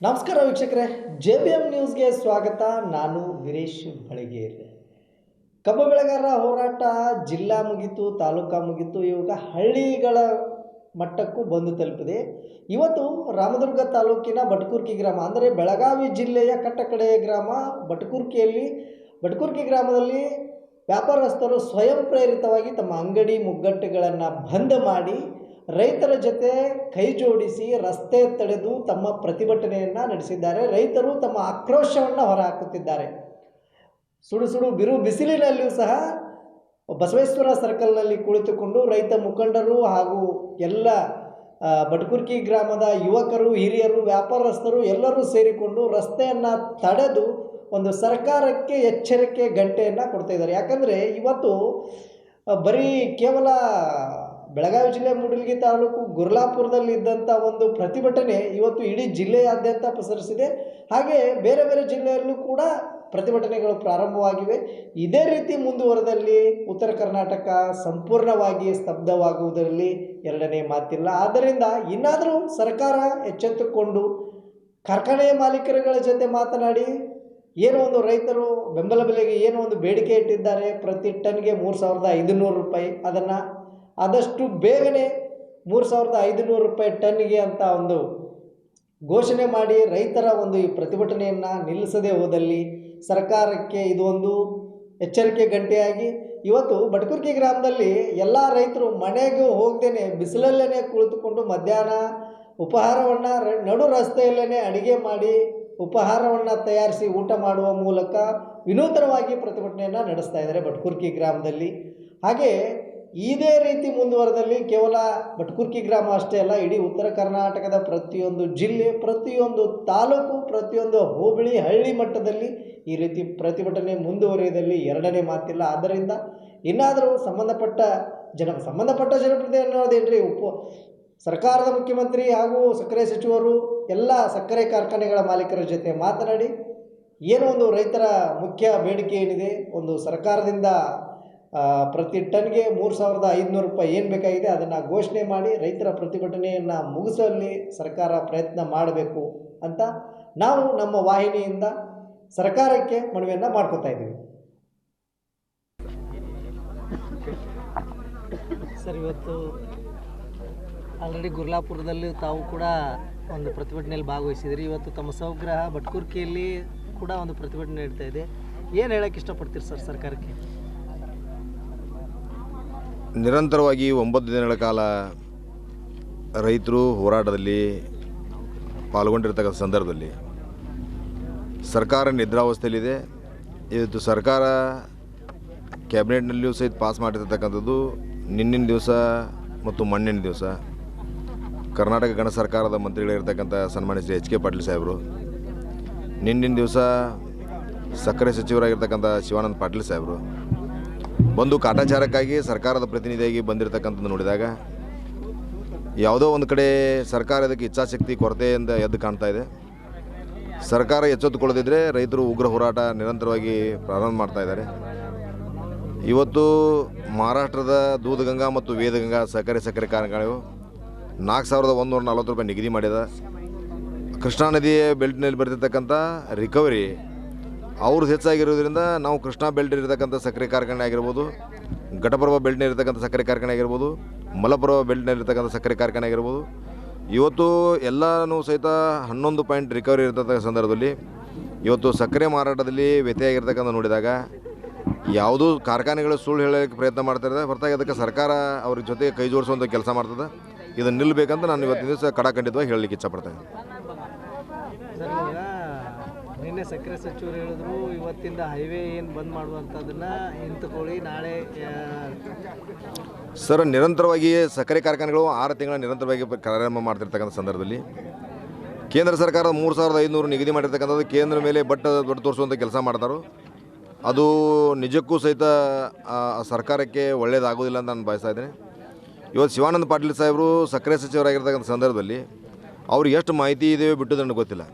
ನಮಸ್ಕಾರ ವೀಕ್ಷಕರೇ, J B M ನ್ಯೂಸ್ಗೆ ಸ್ವಾಗತ. ನಾನು ವೀರೇಶ್ ಬಳಗೇರಿ ಕಬ್ಬು ಬೆಳೆಗಾರರ ಹೋರಾಟ ಜಿಲ್ಲಾ ಮುಗಿತು, ತಾಲೂಕಾ ಮುಗಿತು, ಇವಾಗ ಹಳ್ಳಿಗಳ ಮಟ್ಟಕ್ಕೂ ಬಂದು ತಲುಪಿದೆ. ಇವತ್ತು ರಾಮದುರ್ಗ ತಾಲೂಕಿನ ಬಟ್ಕುರ್ಕಿ ಗ್ರಾಮ, ಅಂದರೆ ಬೆಳಗಾವಿ ಜಿಲ್ಲೆಯ ಕಟ್ಟಕಡೆ ಗ್ರಾಮ ಬಟ್ಕುರ್ಕಿಯಲ್ಲಿ ಬಟ್ಕುರ್ಕಿ ಗ್ರಾಮದಲ್ಲಿ ವ್ಯಾಪಾರಸ್ಥರು ಸ್ವಯಂ ಪ್ರೇರಿತವಾಗಿ ತಮ್ಮ ಅಂಗಡಿ ಮುಗ್ಗಟ್ಟುಗಳನ್ನು ಬಂದ್ ಮಾಡಿ ರೈತರ ಜೊತೆ ಕೈ ಜೋಡಿಸಿ ರಸ್ತೆ ತಡೆದು ತಮ್ಮ ಪ್ರತಿಭಟನೆಯನ್ನು ನಡೆಸಿದ್ದಾರೆ. ರೈತರು ತಮ್ಮ ಆಕ್ರೋಶವನ್ನು ಹೊರಹಾಕುತ್ತಿದ್ದಾರೆ. ಸುಡು ಸುಡು ಬಿರು ಬಿಸಿಲಿನಲ್ಲಿಯೂ ಸಹ ಬಸವೇಶ್ವರ ಸರ್ಕಲ್ನಲ್ಲಿ ಕುಳಿತುಕೊಂಡು ರೈತ ಮುಖಂಡರು ಹಾಗೂ ಎಲ್ಲ ಬಟ್ಕುರ್ಕಿ ಗ್ರಾಮದ ಯುವಕರು, ಹಿರಿಯರು, ವ್ಯಾಪಾರಸ್ಥರು ಎಲ್ಲರೂ ಸೇರಿಕೊಂಡು ರಸ್ತೆಯನ್ನು ತಡೆದು ಒಂದು ಸರ್ಕಾರಕ್ಕೆ ಎಚ್ಚರಿಕೆ ಗಂಟೆಯನ್ನು ಕೊಡ್ತಾ ಇದ್ದಾರೆ. ಯಾಕಂದರೆ ಇವತ್ತು ಬರೀ ಕೇವಲ ಬೆಳಗಾವಿ ಜಿಲ್ಲೆ ಮೂಡಲಗಿ ತಾಲೂಕು ಗುರ್ಲಾಪುರದಲ್ಲಿ ಇದ್ದಂಥ ಒಂದು ಪ್ರತಿಭಟನೆ ಇವತ್ತು ಇಡೀ ಜಿಲ್ಲೆಯಾದ್ಯಂತ ಪಸರಿಸಿದೆ. ಹಾಗೆ ಬೇರೆ ಬೇರೆ ಜಿಲ್ಲೆಯಲ್ಲೂ ಕೂಡ ಪ್ರತಿಭಟನೆಗಳು ಪ್ರಾರಂಭವಾಗಿವೆ. ಇದೇ ರೀತಿ ಮುಂದುವರೆದಲ್ಲಿ ಉತ್ತರ ಕರ್ನಾಟಕ ಸಂಪೂರ್ಣವಾಗಿ ಸ್ತಬ್ಧವಾಗುವುದರಲ್ಲಿ ಎರಡನೇ ಮಾತಿಲ್ಲ. ಆದ್ದರಿಂದ ಇನ್ನಾದರೂ ಸರ್ಕಾರ ಎಚ್ಚೆತ್ತುಕೊಂಡು ಕಾರ್ಖಾನೆಯ ಮಾಲೀಕರುಗಳ ಜೊತೆ ಮಾತನಾಡಿ, ಏನೋ ಒಂದು ರೈತರು ಬೆಂಬಲ ಬೆಲೆಗೆ ಏನೋ ಒಂದು ಬೇಡಿಕೆ ಇಟ್ಟಿದ್ದಾರೆ. ಪ್ರತಿ ಟನ್ಗೆ ಮೂರು ಸಾವಿರದ ಐದುನೂರು ರೂಪಾಯಿ ಅದನ್ನು ಆದಷ್ಟು ಬೇಗನೆ ಮೂರು ಸಾವಿರದ ಐದುನೂರು ರೂಪಾಯಿ ಟನ್ಗೆ ಅಂತ ಒಂದು ಘೋಷಣೆ ಮಾಡಿ ರೈತರ ಒಂದು ಈ ಪ್ರತಿಭಟನೆಯನ್ನು ನಿಲ್ಲಿಸದೇ ಹೋದಲ್ಲಿ ಸರ್ಕಾರಕ್ಕೆ ಇದೊಂದು ಎಚ್ಚರಿಕೆ ಗಂಟೆಯಾಗಿ. ಇವತ್ತು ಬಟಕುರ್ಕಿ ಗ್ರಾಮದಲ್ಲಿ ಎಲ್ಲ ರೈತರು ಮನೆಗೆ ಹೋಗ್ದೇನೆ ಬಿಸಿಲಲ್ಲೇ ಕುಳಿತುಕೊಂಡು ಮಧ್ಯಾಹ್ನ ಉಪಹಾರವನ್ನು ನಡು ರಸ್ತೆಯಲ್ಲೇ ಅಡುಗೆ ಮಾಡಿ ಉಪಹಾರವನ್ನು ತಯಾರಿಸಿ ಊಟ ಮಾಡುವ ಮೂಲಕ ವಿನೂತನವಾಗಿ ಪ್ರತಿಭಟನೆಯನ್ನು ನಡೆಸ್ತಾ ಇದ್ದಾರೆ ಬಟ್ಕುರ್ಕಿ ಗ್ರಾಮದಲ್ಲಿ. ಹಾಗೆ ಇದೇ ರೀತಿ ಮುಂದುವರೆದಲ್ಲಿ ಕೇವಲ ಬಟ್ಕುರ್ಕಿ ಗ್ರಾಮ ಅಷ್ಟೇ ಅಲ್ಲ, ಇಡೀ ಉತ್ತರ ಕರ್ನಾಟಕದ ಪ್ರತಿಯೊಂದು ಜಿಲ್ಲೆ, ಪ್ರತಿಯೊಂದು ತಾಲೂಕು, ಪ್ರತಿಯೊಂದು ಹೋಬಳಿ, ಹಳ್ಳಿ ಮಟ್ಟದಲ್ಲಿ ಈ ರೀತಿ ಪ್ರತಿಭಟನೆ ಮುಂದುವರಿಯೋದಲ್ಲಿ ಎರಡನೇ ಮಾತಿಲ್ಲ. ಆದ್ದರಿಂದ ಇನ್ನಾದರೂ ಸಂಬಂಧಪಟ್ಟ ಜನ, ಸಂಬಂಧಪಟ್ಟ ಜನಪ್ರತಿನಿಧಿ ಅನ್ನೋದೇನ್ರಿ ಉಪ, ಸರ್ಕಾರದ ಮುಖ್ಯಮಂತ್ರಿ ಹಾಗೂ ಸಕ್ಕರೆ ಸಚಿವರು, ಎಲ್ಲ ಸಕ್ಕರೆ ಕಾರ್ಖಾನೆಗಳ ಮಾಲೀಕರ ಜೊತೆ ಮಾತನಾಡಿ, ಏನೋ ಒಂದು ರೈತರ ಮುಖ್ಯ ಬೇಡಿಕೆ ಏನಿದೆ, ಒಂದು ಸರ್ಕಾರದಿಂದ ಪ್ರತಿ ಟನ್ಗೆ ಮೂರು ಸಾವಿರದ ಐದುನೂರು ರೂಪಾಯಿ ಏನು ಬೇಕಾಗಿದೆ ಅದನ್ನು ಘೋಷಣೆ ಮಾಡಿ ರೈತರ ಪ್ರತಿಭಟನೆಯನ್ನು ಮುಗಿಸುವಲ್ಲಿ ಸರ್ಕಾರ ಪ್ರಯತ್ನ ಮಾಡಬೇಕು ಅಂತ ನಾವು ನಮ್ಮ ವಾಹಿನಿಯಿಂದ ಸರ್ಕಾರಕ್ಕೆ ಮನವಿಯನ್ನು ಮಾಡ್ಕೋತಾ ಇದ್ದೀವಿ. ಸರ್, ಇವತ್ತು ಆಲ್ರೆಡಿ ಗುರ್ಲಾಪುರದಲ್ಲಿ ತಾವು ಕೂಡ ಒಂದು ಪ್ರತಿಭಟನೆಯಲ್ಲಿ ಭಾಗವಹಿಸಿದ್ರಿ. ಇವತ್ತು ತಮ್ಮ ಸ್ವಗ್ರಹ ಬಟ್ಕುರ್ಕಿಯಲ್ಲಿ ಕೂಡ ಒಂದು ಪ್ರತಿಭಟನೆ ನಡೀತಾ ಇದೆ. ಏನು ಹೇಳಕ್ಕೆ ಇಷ್ಟಪಡ್ತೀರಿ ಸರ್ ಸರ್ಕಾರಕ್ಕೆ? ನಿರಂತರವಾಗಿ ಒಂಬತ್ತು ದಿನಗಳ ಕಾಲ ರೈತರು ಹೋರಾಟದಲ್ಲಿ ಪಾಲ್ಗೊಂಡಿರ್ತಕ್ಕಂಥ ಸಂದರ್ಭದಲ್ಲಿ ಸರ್ಕಾರ ನಿದ್ರಾವಸ್ಥೆಯಲ್ಲಿದೆ. ಇವತ್ತು ಸರ್ಕಾರ ಕ್ಯಾಬಿನೆಟ್ನಲ್ಲಿಯೂ ಸಹಿತ ಪಾಸ್ ಮಾಡಿರ್ತಕ್ಕಂಥದ್ದು ನಿನ್ನಿನ ದಿವಸ ಮತ್ತು ಮಣ್ಣಿನ ದಿವಸ. ಕರ್ನಾಟಕ ಗಣ ಸರ್ಕಾರದ ಮಂತ್ರಿಗಳಿರ್ತಕ್ಕಂಥ ಸನ್ಮಾನ್ಯ ಶ್ರೀ ಎಚ್ ಕೆ ಪಾಟೀಲ್ ಸಾಹೇಬರು, ನಿನ್ನಿನ ದಿವಸ ಸಕ್ಕರೆ ಸಚಿವರಾಗಿರ್ತಕ್ಕಂಥ ಶಿವಾನಂದ ಪಾಟೀಲ್ ಸಾಹೇಬರು ಬಂದು ಕಾಟಾಚಾರಕ್ಕಾಗಿ ಸರ್ಕಾರದ ಪ್ರತಿನಿಧಿಯಾಗಿ ಬಂದಿರತಕ್ಕಂಥದ್ದು ನೋಡಿದಾಗ ಯಾವುದೋ ಒಂದು ಕಡೆ ಸರ್ಕಾರ ಇದಕ್ಕೆ ಇಚ್ಛಾಶಕ್ತಿ, ಕೊರತೆಯಿಂದ ಎದ್ದು ಕಾಣ್ತಾ ಇದೆ. ಸರ್ಕಾರ ಎಚ್ಚೆತ್ತುಕೊಳ್ಳದಿದ್ದರೆ ರೈತರು ಉಗ್ರ ಹೋರಾಟ ನಿರಂತರವಾಗಿ ಪ್ರಾರಂಭ ಮಾಡ್ತಾ ಇದ್ದಾರೆ. ಇವತ್ತು ಮಹಾರಾಷ್ಟ್ರದ ದೂಧಗಂಗಾ ಮತ್ತು ವೇದಗಂಗಾ ಸಕ್ಕರೆ ಸಕ್ಕರೆ ಕಾರ್ಖಾನೆಗಳು ನಾಲ್ಕು ಸಾವಿರದ ಒಂದೂರ ನಲ್ವತ್ತು ರೂಪಾಯಿ ನಿಗದಿ ಮಾಡಿದ. ಕೃಷ್ಣಾ ನದಿಯ ಬೆಲ್ಟ್ನಲ್ಲಿ ಬರ್ತಿರ್ತಕ್ಕಂಥ ರಿಕವರಿ ಅವ್ರದ್ದು ಹೆಚ್ಚಾಗಿರೋದ್ರಿಂದ ನಾವು ಕೃಷ್ಣಾ ಬೆಲ್ಟ್ ಇರತಕ್ಕಂಥ ಸಕ್ಕರೆ ಕಾರ್ಖಾನೆ ಆಗಿರ್ಬೋದು, ಘಟಪ್ರಭಾ ಬೆಲ್ಟ್ನಲ್ಲಿ ಇರತಕ್ಕಂಥ ಸಕ್ಕರೆ ಕಾರ್ಖಾನೆ ಆಗಿರ್ಬೋದು, ಮಲಪ್ರಭಾ ಬೆಲ್ಟ್ನ ಇರತಕ್ಕಂಥ ಸಕ್ಕರೆ ಕಾರ್ಖಾನೆ ಆಗಿರ್ಬೋದು. ಇವತ್ತು ಎಲ್ಲನೂ ಸಹಿತ ಹನ್ನೊಂದು ಪಾಯಿಂಟ್ ರಿಕವರಿ ಇರತಕ್ಕಂಥ ಸಂದರ್ಭದಲ್ಲಿ, ಇವತ್ತು ಸಕ್ಕರೆ ಮಾರಾಟದಲ್ಲಿ ವ್ಯತ್ಯಾಗಿರ್ತಕ್ಕಂಥ ನೋಡಿದಾಗ, ಯಾವುದೂ ಕಾರ್ಖಾನೆಗಳು ಸುಳ್ಳು ಹೇಳೋಕ್ಕೆ ಪ್ರಯತ್ನ ಮಾಡ್ತಾರೆ ಹೊರತಾಗಿ ಅದಕ್ಕೆ ಸರ್ಕಾರ ಅವ್ರ ಜೊತೆ ಕೈ ಜೋಡಿಸುವಂಥ ಕೆಲಸ ಮಾಡ್ತದೆ. ಇದನ್ನು ನಿಲ್ಲಬೇಕಂತ ನಾನು ಇವತ್ತಿನ ದಿವಸ ಕಡಾಖಂಡಿತವಾಗಿ ಹೇಳಲಿಕ್ಕೆ ಇವಾಗ ನಿನ್ನೆ ಸಕ್ಕರೆ ಸಚಿವರು ಹೇಳಿದ್ರು, ಇವತ್ತಿಂದ ಹೈವೇ ಏನು ಬಂದ್ ಮಾಡುವಂಥದ್ದನ್ನು ನಿಂತುಕೊಳ್ಳಿ ನಾಳೆ ಸರ್ ನಿರಂತರವಾಗಿ ಸಕ್ಕರೆ ಕಾರ್ಖಾನೆಗಳು ಆರು ತಿಂಗಳ ನಿರಂತರವಾಗಿ ಕಾರ್ಯಾರಂಭ ಮಾಡ್ತಿರ್ತಕ್ಕಂಥ ಸಂದರ್ಭದಲ್ಲಿ ಕೇಂದ್ರ ಸರ್ಕಾರ ಮೂರು ಸಾವಿರದ ಐದುನೂರು ನಿಗದಿ ಮಾಡಿರ್ತಕ್ಕಂಥದ್ದು, ಕೇಂದ್ರ ಮೇಲೆ ಬಟ್ಟ ದೊಡ್ಡ ತೋರಿಸುವಂಥ ಕೆಲಸ ಮಾಡ್ತಾರೋ? ಅದು ನಿಜಕ್ಕೂ ಸಹಿತ ಸರ್ಕಾರಕ್ಕೆ ಒಳ್ಳೆಯದಾಗೋದಿಲ್ಲ ಅಂತ ನಾನು ಬಯಸ್ತಾ ಇದ್ದೇನೆ. ಇವತ್ತು ಶಿವಾನಂದ ಪಾಟೀಲ್ ಸಾಹೇಬರು ಸಕ್ಕರೆ ಸಚಿವರಾಗಿರ್ತಕ್ಕಂಥ ಸಂದರ್ಭದಲ್ಲಿ ಅವ್ರಿಗೆ ಎಷ್ಟು ಮಾಹಿತಿ ಇದೆಯೋ ಬಿಟ್ಟು ನನಗೆ ಗೊತ್ತಿಲ್ಲ.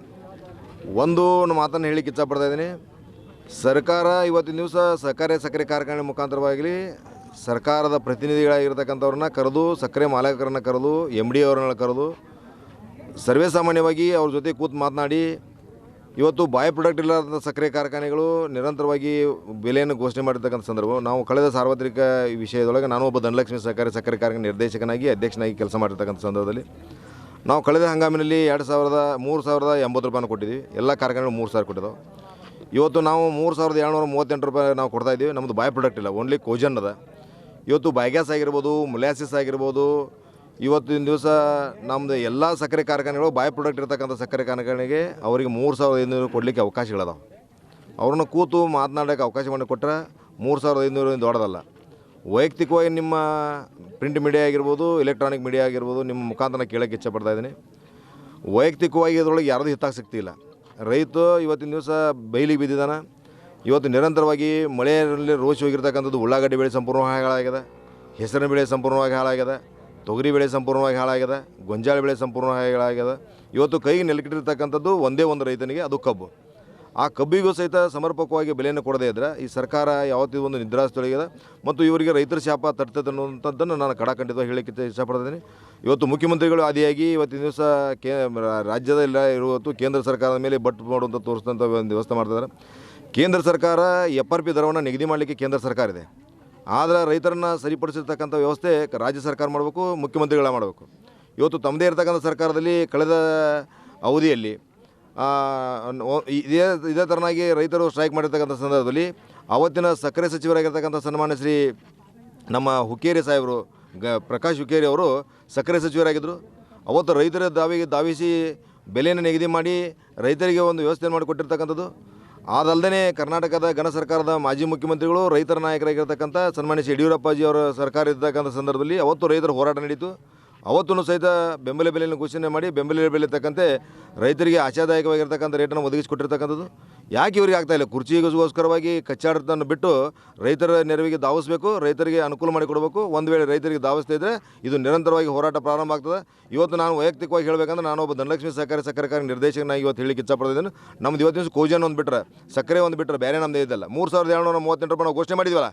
ಒಂದು ಮಾತನ್ನು ಹೇಳಿಕ್ಕೆ ಇಚ್ಛಪಡ್ತಾ ಇದ್ದೀನಿ. ಸರ್ಕಾರ ಇವತ್ತಿನ ದಿವಸ ಸಕ್ಕರೆ ಸಕ್ಕರೆ ಕಾರ್ಖಾನೆ ಮುಖಾಂತರವಾಗಲಿ ಸರ್ಕಾರದ ಪ್ರತಿನಿಧಿಗಳಾಗಿರ್ತಕ್ಕಂಥವ್ರನ್ನ ಕರೆದು, ಸಕ್ಕರೆ ಮಾಲೀಕರನ್ನ ಕರೆದು ಎಂ ಡಿ ಅವ್ರನ್ನ ಕರೆದು, ಸರ್ವೇ ಸಾಮಾನ್ಯವಾಗಿ ಅವ್ರ ಜೊತೆ ಕೂತು ಮಾತನಾಡಿ, ಇವತ್ತು ಬಾಯ್ ಪ್ರಾಡಕ್ಟ್ ಇಲ್ಲದಂಥ ಸಕ್ಕರೆ ಕಾರ್ಖಾನೆಗಳು ನಿರಂತರವಾಗಿ ಬೆಲೆಯನ್ನು ಘೋಷಣೆ ಮಾಡಿರ್ತಕ್ಕಂಥ ಸಂದರ್ಭ. ನಾವು ಕಳೆದ ಸಾರ್ವತ್ರಿಕ ವಿಷಯದೊಳಗೆ ನಾನು ಒಬ್ಬ ಧನಲಕ್ಷ್ಮಿ ಸಹಕಾರಿ ಸಕ್ಕರೆ ಕಾರ್ಖಾನೆ ನಿರ್ದೇಶಕನಾಗಿ, ಅಧ್ಯಕ್ಷನಾಗಿ ಕೆಲಸ ಮಾಡಿರ್ತಕ್ಕಂಥ ಸಂದರ್ಭದಲ್ಲಿ ನಾವು ಕಳೆದ ಹಂಗಾಮಿನಲ್ಲಿ ಎರಡು ಸಾವಿರದ ಮೂರು ಸಾವಿರದ ಎಂಬತ್ತು ರೂಪಾಯಿನ ಕೊಟ್ಟಿದ್ದೀವಿ. ಎಲ್ಲ ಕಾರ್ಖಾನೆಗಳು ಮೂರು ಸಾವಿರ ಕೊಟ್ಟಿದ್ದಾವೆ. ಇವತ್ತು ನಾವು ಮೂರು ಸಾವಿರದ ಏಳ್ನೂರ ಮೂವತ್ತೆಂಟು ರೂಪಾಯಿ ನಾವು ಕೊಡ್ತಾ ಇದ್ದೀವಿ. ನಮ್ಮದು ಬಾಯ್ ಪ್ರಾಡಕ್ಟ್ ಇಲ್ಲ ಓನ್ಲಿ ಕೋಜನ್ ಅದ. ಇವತ್ತು ಬೈಗ್ಯಾಸ್ ಆಗಿರ್ಬೋದು ಮುಲ್ಯಾಸಿಸ್ ಆಗಿರ್ಬೋದು, ಇವತ್ತಿನ ದಿವಸ ನಮ್ಮದು ಎಲ್ಲ ಸಕ್ಕರೆ ಕಾರ್ಖಾನೆಗಳು ಬಾಯ್ ಪ್ರಾಡಕ್ಟ್ ಇರ್ತಕ್ಕಂಥ ಸಕ್ಕರೆ ಕಾರ್ಖಾನೆಗೆ ಅವರಿಗೆ ಮೂರು ಸಾವಿರದ ಐನೂರು ಕೊಡಲಿಕ್ಕೆ ಅವಕಾಶಗಳದಾವೆ. ಅವ್ರನ್ನ ಕೂತು ಮಾತನಾಡೋಕ್ಕೆ ಅವಕಾಶ ಮಾಡಿ ಕೊಟ್ಟರೆ ಮೂರು ಸಾವಿರದ ಐನೂರು ದೊಡ್ಡದಲ್ಲ. ವೈಯಕ್ತಿಕವಾಗಿ ನಿಮ್ಮ ಪ್ರಿಂಟ್ ಮೀಡಿಯಾ ಆಗಿರ್ಬೋದು ಎಲೆಕ್ಟ್ರಾನಿಕ್ ಮೀಡಿಯಾ ಆಗಿರ್ಬೋದು, ನಿಮ್ಮ ಮುಖಾಂತರ ಕೇಳೋಕ್ಕೆ ಇಚ್ಛಪಡ್ತಾ ಇದ್ದೀನಿ. ವೈಯಕ್ತಿಕವಾಗಿ ಇದರೊಳಗೆ ಯಾರ್ದು ಹಿತಾಸಕ್ತಿ ಇಲ್ಲ. ರೈತ ಇವತ್ತಿನ ದಿವಸ ಬೈಲಿಗೆ ಬಿದ್ದಿದ್ದಾನೆ. ಇವತ್ತು ನಿರಂತರವಾಗಿ ಮಳೆಯಲ್ಲಿ ರೋಚಿ ಹೋಗಿರ್ತಕ್ಕಂಥದ್ದು ಉಳ್ಳಾಗಡ್ಡಿ ಬೆಳೆ ಸಂಪೂರ್ಣವಾಗಿ ಹಾಳಾಗಿದೆ. ಹೆಸರಿನ ಬೆಳೆ ಸಂಪೂರ್ಣವಾಗಿ ಹಾಳಾಗಿದೆ. ತೊಗರಿ ಬೆಳೆ ಸಂಪೂರ್ಣವಾಗಿ ಹಾಳಾಗಿದೆ. ಗೊಂಜಾಳ ಬೆಳೆ ಸಂಪೂರ್ಣವಾಗಿ ಹಾಳಾಗಿದೆ. ಇವತ್ತು ಕೈಗೆ ನೆಲಕಿಟ್ಟಿರ್ತಕ್ಕಂಥದ್ದು ಒಂದೇ ಒಂದು ರೈತನಿಗೆ, ಅದು ಕಬ್ಬು. ಆ ಕಬ್ಬಿಗೂ ಸಹಿತ ಸಮರ್ಪಕವಾಗಿ ಬೆಲೆಯನ್ನು ಕೊಡದೇ ಇದ್ದರೆ ಈ ಸರ್ಕಾರ ಯಾವತ್ತೂ ಒಂದು ನಿದ್ರಾಸ್ತೊಳಗಿದೆ ಮತ್ತು ಇವರಿಗೆ ರೈತರ ಶಾಪ ತರ್ತದೆ ಅನ್ನುವಂಥದ್ದನ್ನು ನಾನು ಕಡಾಖಂಡಿತವಾಗಿ ಹೇಳಲಿಕ್ಕೆ ಇಷ್ಟಪಡ್ತೀನಿ. ಇವತ್ತು ಮುಖ್ಯಮಂತ್ರಿಗಳು ಆದಿಯಾಗಿ ಇವತ್ತಿನ ದಿವಸ ಕೇ, ರಾಜ್ಯದ ಎಲ್ಲ ಇರುವತ್ತು ಕೇಂದ್ರ ಸರ್ಕಾರದ ಮೇಲೆ ಬಟ್ ಮಾಡುವಂಥ ತೋರಿಸಿದಂಥ ಒಂದು ವ್ಯವಸ್ಥೆ ಮಾಡ್ತಿದ್ದಾರೆ. ಕೇಂದ್ರ ಸರ್ಕಾರ ಎಫ್ ಆರ್ ಪಿ ದರವನ್ನು ನಿಗದಿ ಮಾಡಲಿಕ್ಕೆ ಕೇಂದ್ರ ಸರ್ಕಾರ ಇದೆ. ಆದರೆ ರೈತರನ್ನು ಸರಿಪಡಿಸಿರ್ತಕ್ಕಂಥ ವ್ಯವಸ್ಥೆ ರಾಜ್ಯ ಸರ್ಕಾರ ಮಾಡಬೇಕು, ಮುಖ್ಯಮಂತ್ರಿಗಳ ಮಾಡಬೇಕು. ಇವತ್ತು ತಮ್ಮದೇ ಇರತಕ್ಕಂಥ ಸರ್ಕಾರದಲ್ಲಿ ಕಳೆದ ಅವಧಿಯಲ್ಲಿ ಇದೇ ಇದೇ ಥರನಾಗಿ ರೈತರು ಸ್ಟ್ರೈಕ್ ಮಾಡಿರ್ತಕ್ಕಂಥ ಸಂದರ್ಭದಲ್ಲಿ ಅವತ್ತಿನ ಸಕ್ಕರೆ ಸಚಿವರಾಗಿರ್ತಕ್ಕಂಥ ಸನ್ಮಾನ್ಯ ಶ್ರೀ ನಮ್ಮ ಹುಕ್ಕೇರಿ ಸಾಹೇಬರು, ಗ, ಪ್ರಕಾಶ್ ಹುಕ್ಕೇರಿ ಅವರು ಸಕ್ಕರೆ ಸಚಿವರಾಗಿದ್ದರು ಅವತ್ತು ರೈತರ ದಾವಿಗೆ ಧಾವಿಸಿ ಬೆಲೆಯನ್ನು ನಿಗದಿ ಮಾಡಿ ರೈತರಿಗೆ ಒಂದು ವ್ಯವಸ್ಥೆ ಮಾಡಿಕೊಟ್ಟಿರ್ತಕ್ಕಂಥದ್ದು. ಅದಲ್ಲದೆ ಕರ್ನಾಟಕದ ಘನ ಸರ್ಕಾರದ ಮಾಜಿ ಮುಖ್ಯಮಂತ್ರಿಗಳು, ರೈತರ ನಾಯಕರಾಗಿರ್ತಕ್ಕಂಥ ಸನ್ಮಾನ್ಯ ಶ್ರೀ ಯಡಿಯೂರಪ್ಪಾಜಿ ಅವರ ಸರ್ಕಾರ ಇರ್ತಕ್ಕಂಥ ಸಂದರ್ಭದಲ್ಲಿ ಅವತ್ತು ರೈತರ ಹೋರಾಟ ನಡೀತು. ಅವತ್ತೂ ಸಹಿತ ಬೆಂಬಲ ಬೆಲೆಯನ್ನು ಘೋಷಣೆ ಮಾಡಿ ಬೆಂಬಲ ಬೆಲೆ ತಕ್ಕಂತೆ ರೈತರಿಗೆ ಆಶಾದಾಯಕವಾಗಿರ್ತಕ್ಕಂಥ ರೇಟನ್ನು ಒದಗಿಸಿಕೊಟ್ಟಿರ್ತಕ್ಕಂಥದ್ದು. ಯಾಕೆ ಇವರಿಗೆ ಆಗ್ತಾ ಇಲ್ಲ? ಕುರ್ಚಿಗೋಸ್ಕರವಾಗಿ ಕಚ್ಚಾಡತನ್ನು ಬಿಟ್ಟು ರೈತರ ನೆರವಿಗೆ ಧಾವಿಸಬೇಕು, ರೈತರಿಗೆ ಅನುಕೂಲ ಮಾಡಿಕೊಡಬೇಕು. ಒಂದು ವೇಳೆ ರೈತರಿಗೆ ಧಾವಿಸ್ತಾ ಇದ್ದರೆ ಇದು ನಿರಂತರವಾಗಿ ಹೋರಾಟ ಪ್ರಾರಂಭ ಆಗ್ತದೆ. ಇವತ್ತು ನಾನು ವೈಯಕ್ತಿಕವಾಗಿ ಹೇಳಬೇಕಂದ್ರೆ ನಾನು ಒಬ್ಬ ಧನಲಕ್ಷ್ಮಿ ಸಹಕಾರಿ ಸಕ್ಕರೆ ಕಾರ್ಯ ನಿರ್ದೇಶಕನಾಗಿ ಇವತ್ತು ಹೇಳಿ ಇಚ್ಛಪಡ್ತಿದ್ದೇನೆ. ನಮ್ದು ಇವತ್ತಿನ ದಿವಸ ಕೋಜನ್ ಒಂದು ಬಿಟ್ಟರೆ ಸಕ್ಕರೆ ಒಂದು ಬಿಟ್ಟರೆ ಬೇರೆ ನಮ್ಮದೇ ಇದ್ದಲ್ಲ. ಮೂರು ಸಾವಿರದ ಏಳ್ನೂರ ಮೂವತ್ತೆಂಟು ರೂಪಾಯಿ ನಾವು ಘೋಷಣೆ ಮಾಡಿದ್ವಲ್ಲ?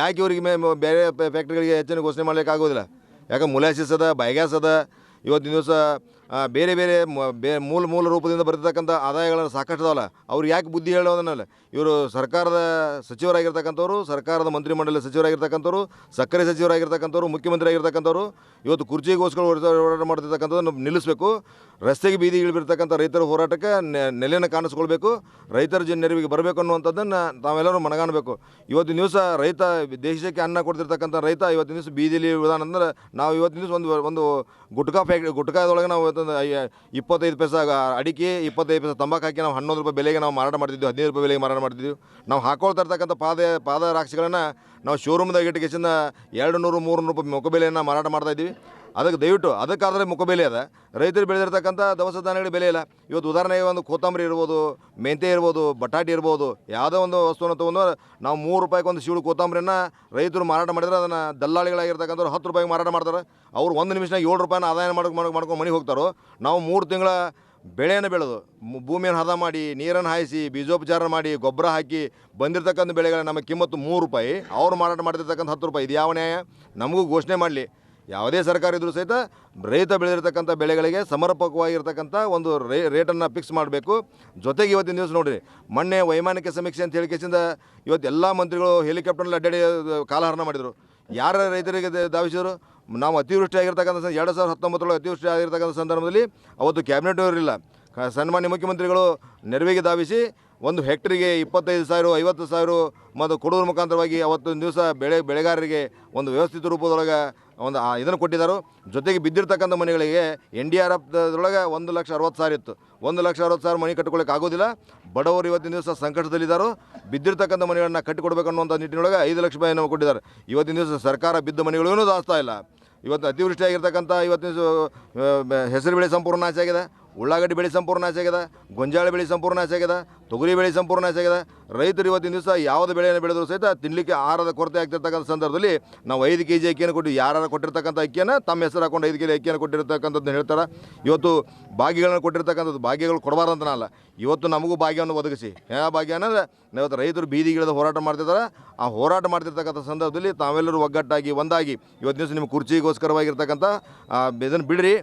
ಯಾಕೆ ಇವರಿಗೆ ಬೇರೆ ಫ್ಯಾಕ್ಟ್ರಿಗಳಿಗೆ ಹೆಚ್ಚಿನ ಘೋಷಣೆ ಮಾಡಲಿಕ್ಕೆ ಆಗೋದಿಲ್ಲ? ಯಾಕೆ ಮುಲಾಸಿಸ್ ಅದ ಬೈಗ್ಯಾಸ್ ಅದ ಇವತ್ತಿನ ದಿವಸ ಬೇರೆ ಬೇರೆ ಮೂಲ ಮೂಲ ರೂಪದಿಂದ ಬರ್ತಕ್ಕಂಥ ಆದಾಯಗಳನ್ನು ಸಾಕಷ್ಟು ಅದಾವಲ್ಲ ಅವ್ರು ಯಾಕೆ ಬುದ್ಧಿ ಹೇಳೋದನ್ನಲ್ಲ. ಇವರು ಸರ್ಕಾರದ ಸಚಿವರಾಗಿರ್ತಕ್ಕಂಥವ್ರು, ಸರ್ಕಾರದ ಮಂತ್ರಿಮಂಡಲ ಸಚಿವರಾಗಿರ್ತಕ್ಕಂಥವ್ರು, ಸಕ್ಕರೆ ಸಚಿವರಾಗಿರ್ತಕ್ಕಂಥವ್ರು, ಮುಖ್ಯಮಂತ್ರಿ ಆಗಿರ್ತಕ್ಕಂಥವ್ರು, ಇವತ್ತು ಕುರ್ಚಿಗೋಸ್ಕರ ಹೋರಾಟ ಮಾಡ್ತಿರ್ತಕ್ಕಂಥದ್ದು ನಿಲ್ಲಿಸಬೇಕು. ರಸ್ತೆಗೆ ಬೀದಿ ಇಳಿಬಿರ್ತಕ್ಕಂಥ ರೈತರ ಹೋರಾಟಕ್ಕೆ ನೆಲೆಯನ್ನು ಕಾಣಿಸ್ಕೊಳ್ಬೇಕು. ರೈತರ ಜನ ನೆರವಿಗೆ ಬರಬೇಕು ಅನ್ನುವಂಥದ್ದನ್ನು ತಾವೆಲ್ಲರೂ ಮನಗಾಣಬೇಕು. ಇವತ್ತಿನ ದಿವಸ ರೈತ, ದೇಶಕ್ಕೆ ಅನ್ನ ಕೊಡ್ತಿರ್ತಕ್ಕಂಥ ರೈತ ಇವತ್ತಿನ ದಿವಸ ಬೀದಿಲಿ ಉದಾಹರಣೆ ಅಂದ್ರೆ ನಾವು ಇವತ್ತಿನ ದಿವಸ ಒಂದು ಒಂದು ಗುಟ್ಕಾ ಫ್ಯಾಕ್ಟ್ರಿ ಗುಟ್ಕಾದೊಳಗೆ ನಾವು ಐ- ಇಪ್ಪತ್ತೈದು ಪೈಸ ಅಡಿಕೆ, ಇಪ್ಪತ್ತೈದು ಪೈಸ ತಂಬಾಕು ಹಾಕಿ ನಾವು ಹನ್ನೊಂದು ರೂಪಾಯಿ ಬೆಲೆಗೆ ನಾವು ಮಾರಾಟ ಮಾಡ್ತಿದ್ವಿ, ಹದಿನೈದು ರೂಪಾಯಿ ಬೆಲೆಗೆ ಮಾರಾಟ ಮಾಡ್ತಿದ್ವಿ. ನಾವು ಹಾಕೊಳ್ತಾ ಇರ್ತಕ್ಕಂಥ ಪಾದ, ಪಾದರಾಕ್ಷಿಗಳನ್ನು ನಾವು ಶೋರೂಮ್ದಾಗ ಇಟ್ಟಿಗೆಸಿಂದ ಎರಡು ನೂರು, ಮೂರು ನೂರು ರೂಪಾಯಿ ಮುಖಬೆಲೆಯನ್ನು ಮಾರಾಟ ಮಾಡ್ತಾ ಇದ್ದೀವಿ. ಅದಕ್ಕೆ ದಯವಿಟ್ಟು ಅದಕ್ಕಾದರೆ ಮುಖಬೆಲೆ ಅದ. ರೈತರು ಬೆಳೆದಿರ್ತಕ್ಕಂಥ ದವಸ ಧಾನ್ಯಗಳಿಗೆ ಬೆಲೆ ಇಲ್ಲ. ಇವತ್ತು ಉದಾಹರಣೆಗೆ ಒಂದು ಕೊತ್ತಂಬರಿ ಇರ್ಬೋದು, ಮೆಂತೆ ಇರ್ಬೋದು, ಬಟಾಟೆ ಇರ್ಬೋದು, ಯಾವುದೋ ಒಂದು ವಸ್ತುವನ್ನು ತೊಗೊಂಡು ನಾವು ಮೂರು ರೂಪಾಯಿಗೆ ಒಂದು ಶಿವಳು ಕೊತ್ತಂಬರಿನ ರೈತರು ಮಾರಾಟ ಮಾಡಿದ್ರೆ ಅದನ್ನು ದಲ್ಲಾಳಿಗಳಾಗಿರ್ತಕ್ಕಂಥವ್ರು ಹತ್ತು ರೂಪಾಯಿಗೆ ಮಾರಾಟ ಮಾಡ್ತಾರೆ. ಅವ್ರು ಒಂದು ನಿಮಿಷನಾಗ ಏಳು ರೂಪಾಯಿನ ಆದಾಯ ಮಾಡ್ಕೊ- ಮಾಡ್ಕೊಂಡು ಮನೆಗೆ ಹೋಗ್ತಾರೋ, ನಾವು ಮೂರು ತಿಂಗಳ ಬೆಳೆಯನ್ನು ಬೆಳೆದು ಭೂಮಿಯನ್ನು ಹದ ಮಾಡಿ, ನೀರನ್ನು ಹಾಯಿಸಿ, ಬೀಜೋಪಚಾರ ಮಾಡಿ, ಗೊಬ್ಬರ ಹಾಕಿ ಬಂದಿರತಕ್ಕಂಥ ಬೆಳೆಗಳ ನಮ್ಮ ಕಿಮ್ಮತ್ತು ಮೂರು ರೂಪಾಯಿ. ಅವ್ರು ಮಾರಾಟ ಮಾಡ್ತಿರ್ತಕ್ಕಂಥ ಹತ್ತು ರೂಪಾಯಿ. ಇದು ಯಾವ ನ್ಯಾಯ? ನಮಗೂ ಘೋಷಣೆ ಮಾಡಲಿ. ಯಾವುದೇ ಸರ್ಕಾರ ಇದ್ದರೂ ಸಹಿತ ರೈತ ಬೆಳೆದಿರ್ತಕ್ಕಂಥ ಬೆಳೆಗಳಿಗೆ ಸಮರ್ಪಕವಾಗಿರ್ತಕ್ಕಂಥ ಒಂದು ರೇ, ರೇಟನ್ನು ಫಿಕ್ಸ್ ಮಾಡಬೇಕು. ಜೊತೆಗೆ ಇವತ್ತಿನ ದಿವಸ ನೋಡಿರಿ ಮೊನ್ನೆ ವೈಮಾನಿಕ ಸಮೀಕ್ಷೆ ಅಂತ ಹೇಳಿಕೆಸಿಂದ ಇವತ್ತು ಎಲ್ಲ ಮಂತ್ರಿಗಳು ಹೆಲಿಕಾಪ್ಟರ್ನಲ್ಲಿ ಅಡ್ಡಾಡಿ ಕಾಲಹರಣ ಮಾಡಿದರು. ಯಾರ ರೈತರಿಗೆ ದಾವಿಸಿದರು ನಾವು ಅತಿವೃಷ್ಟಿ ಆಗಿರ್ತಕ್ಕಂಥ ಎರಡು ಸಾವಿರದ ಹತ್ತೊಂಬತ್ತರೊಳಗೆ ಅತಿವೃಷ್ಟಿ ಆಗಿರ್ತಕ್ಕಂಥ ಸಂದರ್ಭದಲ್ಲಿ ಅವತ್ತು ಕ್ಯಾಬಿನೆಟ್ ಇರಲಿಲ್ಲ. ಸನ್ಮಾನ್ಯ ಮುಖ್ಯಮಂತ್ರಿಗಳು ನೆರವಿಗೆ ಧಾವಿಸಿ ಒಂದು ಹೆಕ್ಟ್ರಿಗೆ ಇಪ್ಪತ್ತೈದು ಸಾವಿರ, ಐವತ್ತು ಸಾವಿರ ಮತ್ತು ಕೊಡೋದ್ರ ಮುಖಾಂತರವಾಗಿ ಅವತ್ತೊಂದು ದಿವಸ ಬೆಳೆ, ಬೆಳೆಗಾರರಿಗೆ ಒಂದು ವ್ಯವಸ್ಥಿತ ರೂಪದೊಳಗೆ ಒಂದು, ಆ, ಇದನ್ನು ಕೊಟ್ಟಿದ್ದಾರೆ. ಜೊತೆಗೆ ಬಿದ್ದಿರ್ತಕ್ಕಂಥ ಮನೆಗಳಿಗೆ ಎನ್ ಡಿ ಆರ್ ಎಫ್ದೊಳಗೆ ಒಂದು ಲಕ್ಷ ಅರವತ್ತು ಸಾವಿರ ಇತ್ತು. ಒಂದು ಲಕ್ಷ ಅರವತ್ತು ಸಾವಿರ ಮನೆ ಕಟ್ಕೊಳ್ಳೋಕೆ ಆಗೋದಿಲ್ಲ. ಬಡವರು ಇವತ್ತಿನ ದಿವಸ ಸಂಕಟದಲ್ಲಿದ್ದಾರೋ ಬಿದ್ದಿರ್ತಕ್ಕಂಥ ಮನೆಗಳನ್ನ ಕಟ್ಟಿಕೊಡ್ಬೇಕನ್ನುವಂಥ ನಿಟ್ಟಿನೊಳಗೆ ಐದು ಲಕ್ಷ ರೂಪಾಯಿಯನ್ನು ಕೊಟ್ಟಿದ್ದಾರೆ. ಇವತ್ತಿನ ದಿವಸ ಸರ್ಕಾರ ಬಿದ್ದ ಮನೆಗಳಿಗೂ ದಾಸ್ತಾ ಇಲ್ಲ ಇವತ್ತು ಅತಿವೃಷ್ಟಿಯಾಗಿರ್ತಕ್ಕಂಥ, ಇವತ್ತಿನ ಹೆಸರು ಬೆಳೆ ಸಂಪೂರ್ಣ ನಾಶ ಆಗಿದೆ ಉಳ್ಳಾಗಡ್ಡಿ ಬೆಳೆ ಸಂಪೂರ್ಣ ನಾಶ ಆಗ್ಯದ, ಗೊಂಜಾಳ ಬೆಳೆ ಸಂಪೂರ್ಣ ನಾಶ ಆಗ್ಯದ, ತೊಗರಿ ಬೆಳೆ ಸಂಪೂರ್ಣ ನಾಶ ಆಗ್ಯದ. ರೈತರು ಇವತ್ತಿನ ದಿವಸ ಯಾವುದೇ ಬೆಳೆಯನ್ನು ಬೆಳೆದರೂ ಸಹಿತ ತಿನ್ನಲಿಕ್ಕೆ ಆಹಾರದ ಕೊರತೆ ಆಗ್ತಿರ್ತಕ್ಕಂಥ ಸಂದರ್ಭದಲ್ಲಿ ನಾವು ಐದು ಕೆ ಜಿ ಅಕ್ಕಿಯನ್ನು ಕೊಟ್ಟು ಯಾರು ಕೊಟ್ಟಿರ್ತಕ್ಕಂಥ ಅಕ್ಕಿಯನ್ನು ತಮ್ಮ ಹೆಸರು ಹಾಕೊಂಡು ಐದು ಕೆ ಜಿ ಅಕ್ಕಿಯನ್ನು ಕೊಟ್ಟಿರ್ತಕ್ಕಂಥದ್ದು ಹೇಳ್ತಾರೆ. ಇವತ್ತು ಭಾಗ್ಯಗಳನ್ನು ಕೊಟ್ಟಿರ್ತಕ್ಕಂಥದ್ದು ಭಾಗ್ಯಗಳು ಕೊಡಬಾರ್ದಂತ ಅಲ್ಲ. ಇವತ್ತು ನಮಗೂ ಭಾಗ್ಯವನ್ನು ಒದಗಿಸಿ. ಯಾವ ಭಾಗ್ಯ ಅನ್ನೋದು ಇವತ್ತು ರೈತರು ಬೀದಿಗಿಳಿದ ಹೋರಾಟ ಮಾಡ್ತಿದ್ದಾರೆ ಆ ಹೋರಾಟ ಮಾಡ್ತಿರ್ತಕ್ಕಂಥ ಸಂದರ್ಭದಲ್ಲಿ ತಾವೆಲ್ಲರೂ ಒಗ್ಗಟ್ಟಾಗಿ, ಒಂದಾಗಿ, ಇವತ್ತಿನ ದಿವಸ ನಿಮ್ಮ ಕುರ್ಚಿಗೋಸ್ಕರವಾಗಿರ್ತಕ್ಕಂಥ ಇದನ್ನು ಬಿಡ್ರಿ.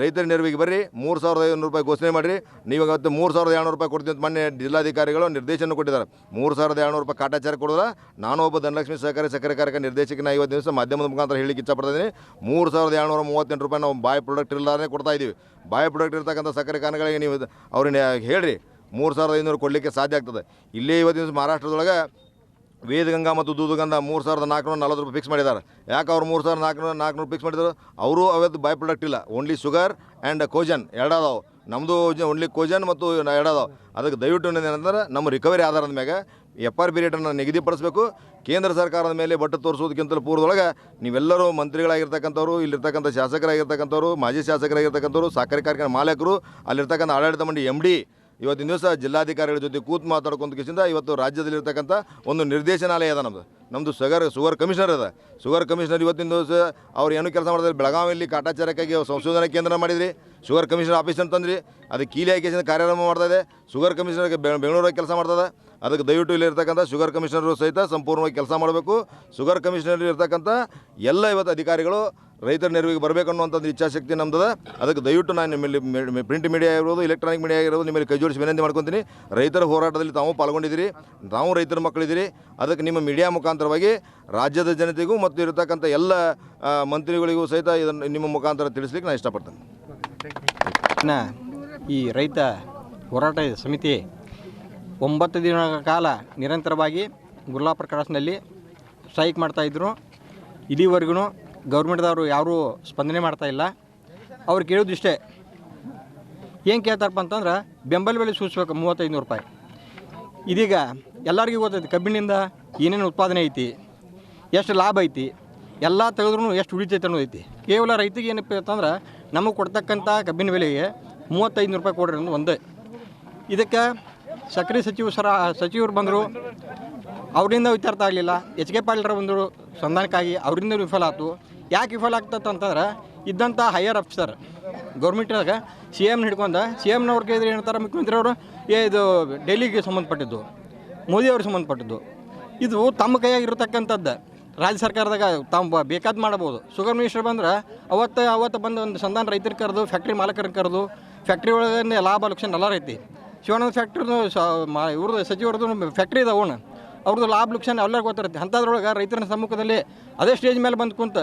ರೈತರ ನೆರವಿಗೆ ಬರ್ರಿ, ಮೂರು ಸಾವಿರದ ಐನೂರು ರೂಪಾಯಿ ಘೋಷಣೆ ಮಾಡಿರಿ. ನೀವು ಇವತ್ತು ಮೂರು ಸಾವಿರದ ಏಳ್ನೂರು ರೂಪಾಯಿ ಕೊಡ್ತೀನಿ ಅಂತ ಮೊನ್ನೆ ಜಿಲ್ಲಾಧಿಕಾರಿಗಳು ನಿರ್ದೇಶನ ಕೊಟ್ಟಿದ್ದಾರೆ. ಮೂರು ಸಾವಿರದ ಏಳ್ನೂರು ರೂಪಾಯಿ ಕಾಟಾಚಾರ ಕೊಡೋದ? ನಾನು ಒಬ್ಬ ಧನಲಕ್ಷ್ಮಿ ಸಹಕಾರಿ, ಸಕ್ಕರೆ ಕಾರ್ಯಕ ನಿರ್ದೇಶಕನ ಐವತ್ತು ದಿವಸ ಮಾಧ್ಯಮದ ಮುಖಾಂತರ ಹೇಳಿಕ್ಕೆ ಇಷ್ಟಪಡ್ತಿದ್ದೀನಿ ಮೂರು ಸಾವಿರದ ಏಳ್ನೂರ ಮೂವತ್ತೆಂಟು ರೂಪಾಯಿ ನಾವು ಬಾಯ್ ಪ್ರಾಡಕ್ಟ್ ಇಲ್ಲದೇ ಕೊಡ್ತಾ ಇದ್ದೀವಿ. ಬಾಯ್ ಪ್ರಾಡಕ್ಟ್ ಇರ್ತಕ್ಕಂಥ ಸಕ್ಕರೆ ಕಾರ್ಯಗಳಿಗೆ ನೀವು ಅವ್ರನ್ನ ಹೇಳ್ರಿ, ಮೂರು ಸಾವಿರದ ಐನೂರು ಕೊಡಲಿಕ್ಕೆ ಸಾಧ್ಯ ಆಗ್ತದೆ. ಇಲ್ಲೇ ಇವತ್ತು ದಿವಸ ಮಹಾರಾಷ್ಟ್ರದೊಳಗೆ ವೇದಗಂಗಾ ಮತ್ತು ದೂದಗಂಧ ಮೂರು ಸಾವಿರದ ನಾಲ್ಕುನೂರ ನಲ್ವತ್ತು ರೂಪಾಯಿ ಫಿಕ್ಸ್ ಮಾಡಿದ್ದಾರೆ. ಯಾಕೆ ಅವ್ರು ಮೂರು ಸಾವಿರದ ನಾಲ್ಕುನೂರ ನಾಲ್ಕುನೂರು ಫಿಕ್ಸ್ ಮಾಡಿದ್ರು? ಅವರು ಅವತ್ತು ಬೈ ಪ್ರಾಡಕ್ಟ್ ಇಲ್ಲ. ಓನ್ಲಿ ಶುಗರ್ ಆ್ಯಂಡ್ ಕೋಜನ್ ಎರಡದಾವು. ನಮ್ಮದು ಓನ್ಲಿ ಕೋಜನ್ ಮತ್ತು ಎರಡದಾವು. ಅದಕ್ಕೆ ದಯವಿಟ್ಟು ಏನಂದ್ರೆ ನಮ್ಮ ರಿಕವರಿ ಆಧಾರದ ಮ್ಯಾಗ ಎಫ್ ಆರ್ ಬಿ ರೇಟನ್ನು ನಿಗದಿಪಡಿಸಬೇಕು. ಕೇಂದ್ರ ಸರ್ಕಾರದ ಮೇಲೆ ಬಟ್ಟು ತೋರಿಸೋದಕ್ಕಿಂತಲೂ ಪೂರ್ವದೊಳಗೆ ನೀವೆಲ್ಲರೂ ಮಂತ್ರಿಗಳಾಗಿರ್ತಕ್ಕಂಥವ್ರು, ಇಲ್ಲಿರ್ತಕ್ಕಂಥ ಶಾಸಕರಾಗಿರ್ತಕ್ಕಂಥವ್ರು, ಮಾಜಿ ಶಾಸಕರಾಗಿರ್ತಕ್ಕಂಥವ್ರು ಸಕ್ಕರೆ ಕಾರ್ಖಾನೆ ಮಾಲೀಕರು, ಅಲ್ಲಿರ್ತಕ್ಕಂಥ ಆಡಳಿತ ಮಂಡಿ ಎಂ ಡಿ ಇವತ್ತಿನ ದಿವಸ ಜಿಲ್ಲಾಧಿಕಾರಿಗಳ ಜೊತೆ ಕೂತು ಮಾತಾಡ್ಕೊಂತ ಇವತ್ತು ರಾಜ್ಯದಲ್ಲಿರ್ತಕ್ಕಂಥ ಒಂದು ನಿರ್ದೇಶನಾಲಯ ಅದ ನಮ್ಮದು ನಮ್ಮದು ಶುಗರ್ ಶುಗರ್ ಕಮಿಷನರ್ ಅದ. ಶುಗರ್ ಕಮಿಷನರ್ ಇವತ್ತಿನ ದಿವಸ ಅವ್ರು ಏನು ಕೆಲಸ ಮಾಡಿದ್ರೆ ಬೆಳಗಾವಿಯಲ್ಲಿ ಕಾಟಾಚಾರಕ್ಕಾಗಿ ಸಂಶೋಧನಾ ಕೇಂದ್ರ ಮಾಡಿದ್ರಿ. ಶುಗರ್ ಕಮಿಷನರ್ ಆಫೀಸ್ ಅಂತಂದ್ರಿ ಅದು ಕೀಲಿ ಹಾಕಿ ಕಾರ್ಯಕ್ರಮ ಮಾಡ್ತಾ ಇದೆ. ಶುಗರ್ ಕಮಿಷನರ್ಗೆ ಬೆಂಗಳೂರಾಗ ಕೆಲಸ ಮಾಡ್ತದೆ ಅದಕ್ಕೆ ದಯವಿಟ್ಟು ಇಲ್ಲಿರ್ತಕ್ಕಂಥ ಶುಗರ್ ಕಮಿಷನರು ಸಹಿತ ಸಂಪೂರ್ಣವಾಗಿ ಕೆಲಸ ಮಾಡಬೇಕು. ಶುಗರ್ ಕಮಿಷನರ್ ಇರ್ತಕ್ಕಂಥ ಎಲ್ಲ ಇವತ್ತು ಅಧಿಕಾರಿಗಳು ರೈತರ ನೆರವಿಗೆ ಬರಬೇಕು ಅನ್ನುವಂಥದ್ದು ಇಚ್ಛಾಶಕ್ತಿ ನಮ್ದದ. ಅದಕ್ಕೆ ದಯವಿಟ್ಟು ನಾನು ನಿಮ್ಮಲ್ಲಿ ಪ್ರಿಂಟ್ ಮೀಡಿಯಾ ಇರ್ಬೋದು ಎಲೆಕ್ಟ್ರಾನಿಕ್ ಮೀಡಿಯಾ ಇರ್ಬೋದು ನಿಮ್ಮಲ್ಲಿ ಕೈ ಜೋಡಿಸಿ ವಿನಂತಿ ಮಾಡ್ಕೊತೀನಿ. ರೈತರ ಹೋರಾಟದಲ್ಲಿ ತಾವು ಪಾಲ್ಗೊಂಡಿದ್ದೀರಿ, ತಾವು ರೈತರ ಮಕ್ಕಳಿದ್ದೀರಿ. ಅದಕ್ಕೆ ನಿಮ್ಮ ಮೀಡಿಯಾ ಮುಖಾಂತರವಾಗಿ ರಾಜ್ಯದ ಜನತೆಗೂ ಮತ್ತು ಇರತಕ್ಕಂಥ ಎಲ್ಲ ಮಂತ್ರಿಗಳಿಗೂ ಸಹಿತ ಇದನ್ನು ನಿಮ್ಮ ಮುಖಾಂತರ ತಿಳಿಸ್ಲಿಕ್ಕೆ ನಾನು ಇಷ್ಟಪಡ್ತೇನೆ. ಈ ರೈತ ಹೋರಾಟ ಸಮಿತಿ ಒಂಬತ್ತು ದಿನಗಳ ಕಾಲ ನಿರಂತರವಾಗಿ ಗುರ್ಲಾಪುರ ಕ್ರಾಸ್ನಲ್ಲಿ ಸ್ಟ್ರೈಕ್ ಮಾಡ್ತಾಯಿದ್ರು ಇಲ್ಲಿವರೆಗೂ ಗೌರ್ಮೆಂಟ್ದವರು ಯಾರೂ ಸ್ಪಂದನೆ ಮಾಡ್ತಾ ಇಲ್ಲ. ಅವ್ರು ಕೇಳೋದು ಇಷ್ಟೇ. ಏನು ಕೇಳ್ತಾರಪ್ಪ ಅಂತಂದ್ರೆ ಬೆಂಬಲ ಬೆಲೆ ಸೂಚಿಸ್ಬೇಕು ಮೂವತ್ತೈದು ರೂಪಾಯಿ. ಇದೀಗ ಎಲ್ಲರಿಗೂ ಗೊತ್ತೈತಿ ಕಬ್ಬಿನಿಂದ ಏನೇನು ಉತ್ಪಾದನೆ ಐತಿ, ಎಷ್ಟು ಲಾಭ ಐತಿ, ಎಲ್ಲ ತೆಗೆದ್ರೂ ಎಷ್ಟು ಉಳಿತೈತೆ ಅನ್ನೋದೈತಿ ಕೇವಲ ರೈತಿಗೆ ಏನಪ್ಪ ಅಂತಂದ್ರೆ ನಮಗೆ ಕೊಡ್ತಕ್ಕಂಥ ಕಬ್ಬಿನ ಬೆಲೆಗೆ ಮೂವತ್ತೈದು ರೂಪಾಯಿ ಕೊಡ್ರಿ ಅನ್ನೋದು ಒಂದೇ. ಇದಕ್ಕೆ ಸಕ್ಕರೆ ಸಚಿವ ಸರ, ಸಚಿವರು ಬಂದರು ಅವರಿಂದ ವಿಚಾರ ಆಗಲಿಲ್ಲ. ಎಚ್ ಕೆ ಪಾಟೀಲ್ರ ಒಂದು ಸಂಧಾನಕ್ಕಾಗಿ ಅವರಿಂದ ವಿಫಲ ಆಯ್ತು ಯಾಕೆ ವಿಫಲ ಆಗ್ತದೆ ಅಂತಂದ್ರೆ ಇದ್ದಂಥ ಹೈಯರ್ ಆಫೀಸರ್ ಗೌರ್ಮೆಂಟ್ನಾಗ ಸಿ ಎಮ್ನ ಹಿಡ್ಕೊಂಡ ಸಿ ಎಮ್ನವ್ರು ಕೇಳಿದ್ರೆ ಏನಂತಾರೆ ಮುಖ್ಯಮಂತ್ರಿ ಅವರು, ಏ, ಇದು ಡೆಲ್ಲಿಗೆ ಸಂಬಂಧಪಟ್ಟಿದ್ದು, ಮೋದಿ ಅವ್ರಿಗೆ ಸಂಬಂಧಪಟ್ಟಿದ್ದು. ಇದು ತಮ್ಮ ಕೈಯಾಗಿರ್ತಕ್ಕಂಥದ್ದು ರಾಜ್ಯ ಸರ್ಕಾರದಾಗ ತಾವು ಬೇಕಾದ ಮಾಡ್ಬೋದು. ಶುಗರ್ ಮಿನಿಸ್ಟರ್ ಬಂದ್ರೆ, ಅವತ್ತು ಅವತ್ತು ಬಂದು ಒಂದು ಸಂಧಾನ ರೈತರು ಕರೆದು ಫ್ಯಾಕ್ಟ್ರಿ ಮಾಲಕರನ್ನು ಕರೆದು ಫ್ಯಾಕ್ಟ್ರಿ ಒಳಗೆ ಲಾಭ ಲಕ್ಷಣ ಎಲ್ಲ ಐತಿ ಶಿವಾನಂದ ಫ್ಯಾಕ್ಟ್ರಿದು ಇವ್ರದ್ದು ಸಚಿವರದ್ದು ಫ್ಯಾಕ್ಟ್ರಿ ಇದಾವೆ ಅವನು. ಅವ್ರದ್ದು ಲಾಭ ಲಕ್ಷಣ ಎಲ್ಲರಿಗೂ ಗೊತ್ತಿರುತ್ತೆ. ಅಂಥದ್ರೊಳಗೆ ರೈತರ ಸಮ್ಮುಖದಲ್ಲಿ ಅದೇ ಸ್ಟೇಜ್ ಮೇಲೆ ಬಂದು ಕುಂತ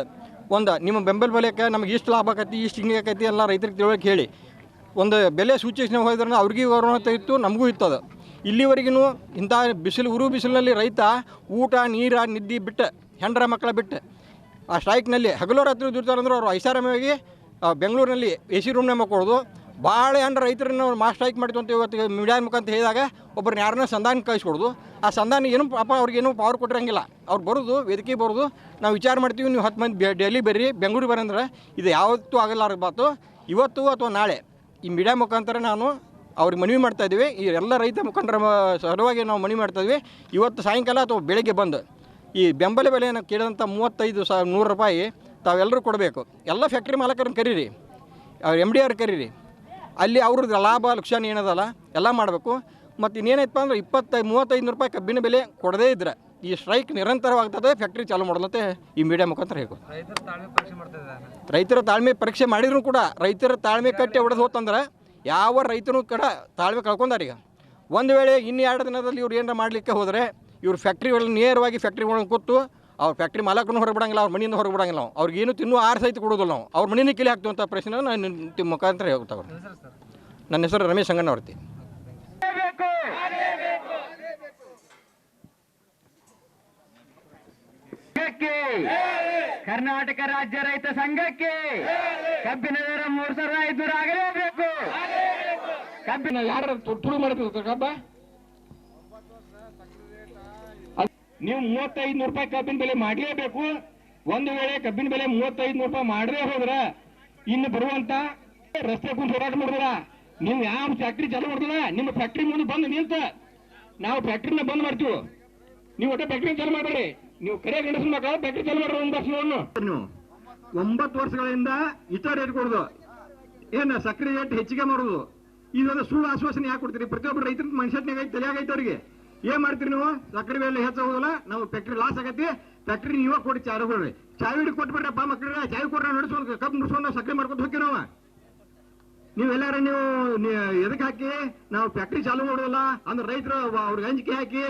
ಒಂದು, ನಿಮ್ಮ ಬೆಂಬಲ ಬೆಲೆಗೆ ನಮಗೆ ಇಷ್ಟು ಲಾಭ ಆಕತಿ, ಇಷ್ಟು ಹಿಂಗೆ ಆಕೈತಿ ಎಲ್ಲ ರೈತರಿಗೆ ತಿಳುವಳಿಕೆ ಹೇಳಿ. ಒಂದು ಬೆಲೆ ಸೂಚಿಸಿ ಹೋದ್ರೆ ಅವ್ರಿಗೂ ಗೌರವ ಇತ್ತು, ನಮಗೂ ಇತ್ತು ಅದು. ಇಲ್ಲಿವರೆಗೂ ಇಂಥ ಬಿಸಿಲು, ಉರು ಬಿಸಿಲಿನಲ್ಲಿ ರೈತ ಊಟ, ನೀರ, ನಿದ್ದೆ ಬಿಟ್ಟು, ಹೆಂಡ್ರ ಮಕ್ಕಳ ಬಿಟ್ಟು, ಆ ಸ್ಟ್ರೈಕ್ನಲ್ಲಿ ಹಗಲು ರಾತ್ರಿ ದುಡ್ತಾರಂದ್ರೆ ಅವರು ಐಷಾರಾಮಿಯಾಗಿ ಬೆಂಗಳೂರಿನಲ್ಲಿ ಎ ಸಿ ರೂಮ್ನೇ ಮಕ್ಕೊಳ್ಳೋದು ಭಾಳ ಏನಾರ ರೈತರನ್ನ ಮಾಸ್ ಸ್ಟ್ರೈಕ್ ಮಾಡಿತು ಅಂತ ಇವತ್ತು ಮೀಡಿಯಾ ಮುಖಾಂತರ ಹೇಳಿದಾಗ ಒಬ್ಬರು ಯಾರನ್ನ ಸಂಧಾನ ಕಳಿಸ್ಕೊಡೋದು. ಆ ಸಂಧಾನ ಏನು ಪಾಪ ಅವ್ರಿಗೇನು ಪವರ್ ಕೊಟ್ಟಿರಂಗಿಲ್ಲ. ಅವ್ರು ಬರೋದು ವೇದಿಕೆ ಬರೋದು. ನಾವು ವಿಚಾರ ಮಾಡ್ತೀವಿ, ನೀವು ಹತ್ತು ಮಂದಿ ಡೆಲ್ಲಿ ಬರ್ರಿ ಬೆಂಗಳೂರು ಬರಂದ್ರೆ ಇದು ಯಾವತ್ತೂ ಆಗಲ್ಲಾರ ಬಾತು ಇವತ್ತು ಅಥವಾ ನಾಳೆ ಈ ಮೀಡಿಯಾ ಮುಖಾಂತರ ನಾನು ಅವ್ರಿಗೆ ಮನವಿ ಮಾಡ್ತಾ ಇದ್ದೀವಿ. ಈ ಎಲ್ಲ ರೈತ ಮುಖಂಡರ ಸಲುವಾಗಿ ನಾವು ಮನವಿ ಮಾಡ್ತಾ ಇದ್ವಿ ಇವತ್ತು ಸಾಯಂಕಾಲ ಅಥವಾ ಬೆಳಗ್ಗೆ ಬಂದು ಈ ಬೆಂಬಲ ಬೆಲೆಯನ್ನು ಕೇಳಿದಂಥ ಮೂವತ್ತೈದು ಸಾವಿರ ನೂರು ರೂಪಾಯಿ ತಾವೆಲ್ಲರೂ ಕೊಡಬೇಕು. ಎಲ್ಲ ಫ್ಯಾಕ್ಟ್ರಿ ಮಾಲಕರನ್ನು ಕರೀರಿ. ಅವ್ರು ಎಂ ಡಿ ಆರ್ ಕರೀರಿ. ಅಲ್ಲಿ ಅವ್ರದ್ದು ಲಾಭ ಲಕ್ಷಣ ಏನದಲ್ಲ ಎಲ್ಲ ಮಾಡಬೇಕು. ಮತ್ತು ಇನ್ನೇನೈತಪ್ಪ ಅಂದ್ರೆ ಇಪ್ಪತ್ತೈದು ಮೂವತ್ತೈದು ರೂಪಾಯಿ ಕಬ್ಬಿನ ಬೆಲೆ ಕೊಡದೇ ಇದ್ರೆ ಈ ಸ್ಟ್ರೈಕ್ ನಿರಂತರವಾಗ್ತದೆ ಫ್ಯಾಕ್ಟ್ರಿ ಚಾಲು ಮಾಡಲತ್ತೆ ಈ ಮೀಡಿಯಾ ಮುಖಾಂತರ ಹೇಳು ರೈತರ ತಾಳ್ಮೆ ಪರೀಕ್ಷೆ ಮಾಡಿದ್ರು ಕೂಡ ರೈತರ ತಾಳ್ಮೆ ಕಟ್ಟಿ ಹೊಡೆದು ಹೋತಂದ್ರೆ ಯಾವ ರೈತನು ಕಡ ತಾಳ್ಮೆ ಕಳ್ಕೊಂಡಾರ ಈಗ. ಒಂದು ವೇಳೆ ಇನ್ನು ಎರಡು ದಿನದಲ್ಲಿ ಇವ್ರು ಏನಾರ ಮಾಡಲಿಕ್ಕೆ ಹೋದರೆ ಇವ್ರು ಫ್ಯಾಕ್ಟ್ರಿಗಳನ್ನ ನೇರವಾಗಿ ಫ್ಯಾಕ್ಟ್ರಿ ಒಳಗೆ ಕೂತು ಅವ್ರ ಫ್ಯಾಕ್ಟ್ರಿ ಮಾಲಕರು ಹೊರಗೆ ಬಿಡಂಗಿಲ್ಲ, ಅವ್ರ ಮನೆಯಿಂದ ಹೊರಗೆ ಬಿಡಂಗಿಲ್ಲ ನಾವು. ಅವ್ರಿಗೇನು ತಿನ್ನೋ ಆರು ಸಹಿತ ಕೊಡೋದಿಲ್ಲ ನಾವು. ಅವ್ರ ಮನೆಯೇ ಕಿಲಿ ಹಾಕ್ತೀವಂಥ ಪ್ರಶ್ನೆ ನಾನು ನಿಮ್ಮ ಮುಖಾಂತರ ಹೇಳ್ತಾ ನನ್ನ ಹೆಸರು ರಮೇಶ್ ಸಂಘಕ್ಕೆ. ಕರ್ನಾಟಕ ರಾಜ್ಯ ರೈತ ಸಂಘಕ್ಕೆ. ಕಬ್ಬಿನ ದರ ಮೂರ್ ಸಾವಿರದ ಐದುನೂರ ಆಗಲೇಬೇಕು. ಕಬ್ಬಿನ ಯಾರು ತುಳು ಮಾಡ್ಬೇಕು ಕಬ್ಬ ಅದ್- ನೀವು ಮೂವತ್ತೈದು ನೂರು ರೂಪಾಯಿ ಕಬ್ಬಿನ ಬೆಲೆ ಮಾಡಲೇಬೇಕು. ಒಂದು ವೇಳೆ ಕಬ್ಬಿನ ಬೆಲೆ ಮೂವತ್ತೈದು ನೂರು ರೂಪಾಯಿ ಮಾಡದೇ ಹೋದ್ರ ಇನ್ನು ಬರುವಂತ ರಸ್ತೆ ಕುಂತ ಹೋರಾಟ ಮಾಡಿದ್ರ ನೀವು ಯಾವ ಫ್ಯಾಕ್ಟ್ರಿ ಚಾಲು ಮಾಡಿದ್ರ ನಿಮ್ಮ ಫ್ಯಾಕ್ಟ್ರಿ ಮುಂದೆ ಬಂದು ನಿಂತ ನಾವು ಫ್ಯಾಕ್ಟ್ರಿನ ಬಂದ್ ಮಾಡ್ತೀವಿ. ನೀವು ಒಟ್ಟೆ ಫ್ಯಾಕ್ಟ್ರಿ ಚಾಲು ಮಾಡಬೇಡಿ. ನೀವು ಕರೆ ಗಂಡಸ ಮಕ್ಕಳು ಫ್ಯಾಕ್ಟ್ರಿ ಚಾಲು ಮಾಡ್ರಿ ಒಂದು ನೀವು ಒಂಬತ್ತು ವರ್ಷಗಳಿಂದ ಇತರ ರೇಟ್ ಕೊಡುದು. ಏನ ಸಕ್ಕರೆ ರೇಟ್ ಹೆಚ್ಚಿಗೆ ಮಾಡುದು. ಇದೊಂದು ಸುಳ್ಳು ಆಶ್ವಾಸನೆ ಯಾಕೆ ಕೊಡ್ತೀರಿ? ಪ್ರತಿಯೊಬ್ಬರು ರೈತರ ಮನುಷ್ಯನಿಗೆ ತಲೆಯಾಗೈತೆ ಅವ್ರಿಗೆ. ಏನ್ ಮಾಡ್ತೀರಿ ನೀವು? ಸಕ್ಕರೆ ಬೆಲೆ ಹೆಚ್ಚಾಗೋದಿಲ್ಲ ನಾವು ಫ್ಯಾಕ್ಟ್ರಿ ಲಾಸ್ ಆಗತ್ತೆ ಫ್ಯಾಕ್ಟ್ರಿ ನೀವ ಕೊಡಿ ಚಾರು ಕೊಡ್ರಿ. ಚಾವಿ ಹಿಡಿ ಕೊಟ್ಬಿಡ್ರಪ್ಪ ಮಕ್ಕಳಿಗೆ ಚಾವಿ ಕೊಡ್ರ ನಡೆಸ್ಕೊಂಡು ಕಬ್ಬು ಮುಡ್ಸ್ಕೊಂಡು ಸಕ್ಕರೆ ಮಾಡ್ಕೊಂಡು ಹೋಗಿ ನಾವು. ನೀವೆಲ್ಲಾರ ನೀವು ಎದಕ್ಕೆ ಎದಕ್ ಹಾಕಿ? ನಾವು ಫ್ಯಾಕ್ಟ್ರಿ ಚಾಲು ಮಾಡೋಲ್ಲ ಅಂದ್ರೆ ರೈತರು ಅವ್ರಿಗೆ ಅಂಜಿಕೆ ಹಾಕಿ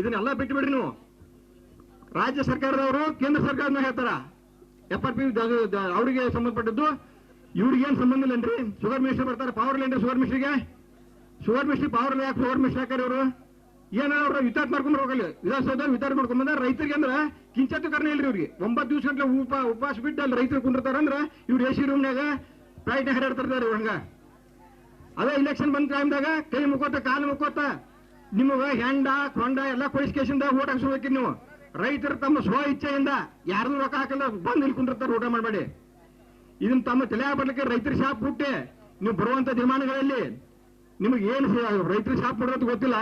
ಇದನ್ನೆಲ್ಲ ಬಿಟ್ಟು ಬಿಡ್ರಿ ನೀವು. ರಾಜ್ಯ ಸರ್ಕಾರದವರು, ಕೇಂದ್ರ ಸರ್ಕಾರನ ಹೇಳ್ತಾರ. ಎಫ್ ಪಿ ಅವರಿಗೆ ಸಂಬಂಧಪಟ್ಟದ್ದು. ಇವ್ರಿಗೆ ಏನ್ ಸಂಬಂಧ ಇಲ್ಲನ್ರಿ? ಶುಗರ್ ಮಿನಿಸ್ಟರ್ ಬರ್ತಾರೆ ಪವರ್ ಇಲ್ಲೇನ್ರಿ ಶುಗರ್ ಮಿನಿಸ್ಟ್ರಿಗೆ ಶುಗರ್ ಮಿನಿಸ್ಟ್ರಿ ಪವರ್ ಯಾಕೆ ಶುಗರ್ ಮಿನಿಸ್ಟರ್ ಹಾಕಾರ ಇವರು? ಏನ ಅವ್ರ ವಿಚಾರ ಮಾಡ್ಕೊಂಡ್ ಹೋಗಲ್ಲ ವಿಧಾನಸೌಧ ವಿಚಾರ ಮಾಡ್ಕೊಂಡ್ ಬಂದ ರೈತರಿಗೆ ಅಂದ್ರ ಕಿಂಚತ್ತು ಕರ್ಣ ಇಲ್ರಿ ಇವ್ರಿಗೆ. ಒಂಬತ್ತು ದಿವಸ ಗಂಟ್ಲೆ ಉಪ, ಉಪವಾಸ ಬಿಟ್ಟು ಅಲ್ಲಿ ರೈತರು ಕುಂದಿರ್ತಾರ ಅಂದ್ರೆ ಇವ್ರು ಎ ಸಿ ರೂಮ್ನಾಗ ಫ್ಲೈಟ್ ಇವ್ರ ಹಂಗ. ಅದೇ ಇಲೆಕ್ಷನ್ ಬಂದ ಟೈಮ್ದಾಗ ಕೈ ಮುಕ್ಕೋತ ಕಾಲು ಮುಕ್ಕೋತ ನಿಮಗ ಹೆಂಡ, ಕೊಂಡ ಎಲ್ಲ ಕೊಡಿಸ್ಕೇಶಿಂದ ಓಟ್ ಹಾಕ್ಸ್ಬೇಕಿ ನೀವು. ರೈತರು ತಮ್ಮ ಸ್ವ ಇಚ್ಛೆಯಿಂದ ಯಾರನ್ನೂ ರೊಕ್ಕ ಹಾಕಲ್ಲ ಬಂದು ಇಲ್ಲಿ ಕುಂದಿರ್ತಾರ ಊಟ ಮಾಡಬೇಡಿ. ಇದನ್ನ ತಮ್ಮ ತಲೆ ಬರ್ಲಿಕ್ಕೆ ರೈತರ ಶಾಪ್ ಬಿಟ್ಟೆ. ನೀವು ಬರುವಂತ ದಿನಮಾನಗಳಲ್ಲಿ ನಿಮಗೆ ಏನು ರೈತರ ಶಾಪ್ ಬಿಡೋದು ಗೊತ್ತಿಲ್ಲ.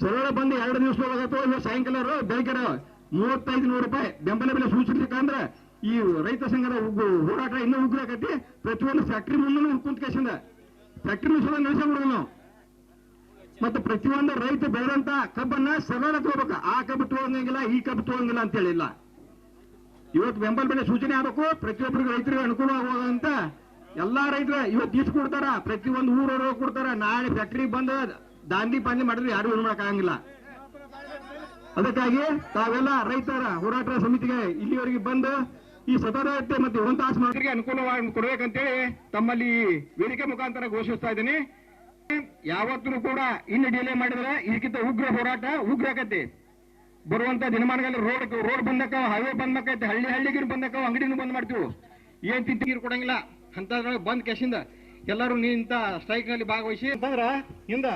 ಸರಳ ಬಂದು ಎರಡು ದಿವಸ ಇವತ್ತು ಸಾಯಂಕಾಲ ಬೆಳಗ್ಗೆ ಮೂವತ್ತೈದು ನೂರು ರೂಪಾಯಿ ಬೆಂಬಲ ಬೆಲೆ ಸೂಚಿಸ್ಲಿಕ್ಕಂದ್ರೆ ಈ ರೈತ ಸಂಘದ ಹೋರಾಟ ಇನ್ನೂ ಉಗ್ರಾಕತಿ ಪ್ರತಿಯೊಂದು ಫ್ಯಾಕ್ಟ್ರಿ ಮುಂದೆ ಕುಂತ ಕೇಸಿಂದ. ಫ್ಯಾಕ್ಟ್ರಿ ಸಹ ನಿಲ್ಲಿಸ್ಬಿಡೋದು ನಾವು. ಮತ್ತೆ ಪ್ರತಿಯೊಂದು ರೈತ ಬೆಳೆದಂತ ಕಬ್ಬನ್ನ ಸರಳ ತಗೋಬೇಕು. ಆ ಕಬ್ಬು ತಗೋಂಗಿಲ್ಲ, ಈ ಕಬ್ಬು ತಗೋಂಗಿಲ್ಲ ಅಂತ ಹೇಳಿಲ್ಲ. ಇವತ್ತು ಬೆಂಬಲ ಬೆಲೆ ಸೂಚನೆ ಆಗಬೇಕು. ಪ್ರತಿಯೊಬ್ಬರಿಗೆ ರೈತರಿಗೆ ಅನುಕೂಲ ಆಗುವಂತ ಎಲ್ಲಾ ರೈತರು ಇವತ್ತು ಇಷ್ಟು ಕೊಡ್ತಾರ. ಪ್ರತಿಯೊಂದು ಊರವರು ಕೊಡ್ತಾರ. ನಾಳೆ ಫ್ಯಾಕ್ಟ್ರಿ ಬಂದ ದಾಂಡಿ ಪಾಂಡಿ ಮಾಡಿದ್ರೆ ಯಾರು ಏನು ಆಗಂಗಿಲ್ಲ ಅದಕ್ಕಾಗಿ ತಾವೆಲ್ಲ ರೈತರ ಹೋರಾಟ ಸಮಿತಿಗೆ ಇಲ್ಲಿವರೆಗೆ ಬಂದು ಈ ಸತತ ಮತ್ತೆ ತಾಸು ಮಾಡೋರಿಗೆ ಅನುಕೂಲವಾಗಿ ಕೊಡಬೇಕಂತೇಳಿ ತಮ್ಮಲ್ಲಿ ವೇದಿಕೆ ಮುಖಾಂತರ ಘೋಷಿಸ್ತಾ ಇದ್ದೀನಿ. ಯಾವತ್ತೂ ಕೂಡ ಇನ್ನು ಡಿಲೇ ಮಾಡಿದ್ರೆ ಇದಕ್ಕಿಂತ ಉಗ್ರ ಹೋರಾಟ, ಉಗ್ರ ಆಗತ್ತೆ ಬರುವಂತ ದಿನಮಾನಗಳಲ್ಲಿ ರೋಡ್ ರೋಡ್ ಬಂದಕ್ಕ ಹೈವೇ ಬಂದಕ್ಕೈತೆ ಹಳ್ಳಿ, ಹಳ್ಳಿಗಿರು ಬಂದಕ್ಕ ಅಂಗಡಿನೂ ಬಂದ್ ಮಾಡ್ತೀವಿ. ಏನ್ ತಿಂತೀರಿ ಕೊಡಂಗಿಲ್ಲ. ಅಂತ ಬಂದ್ ಕೆಶಿಂದ ಎಲ್ಲರೂ ನಿಂತ ಸ್ಟ್ರೈಕ್ನಲ್ಲಿ ಭಾಗವಹಿಸಿ. ಬಂದ್ರ ಹಿಂದ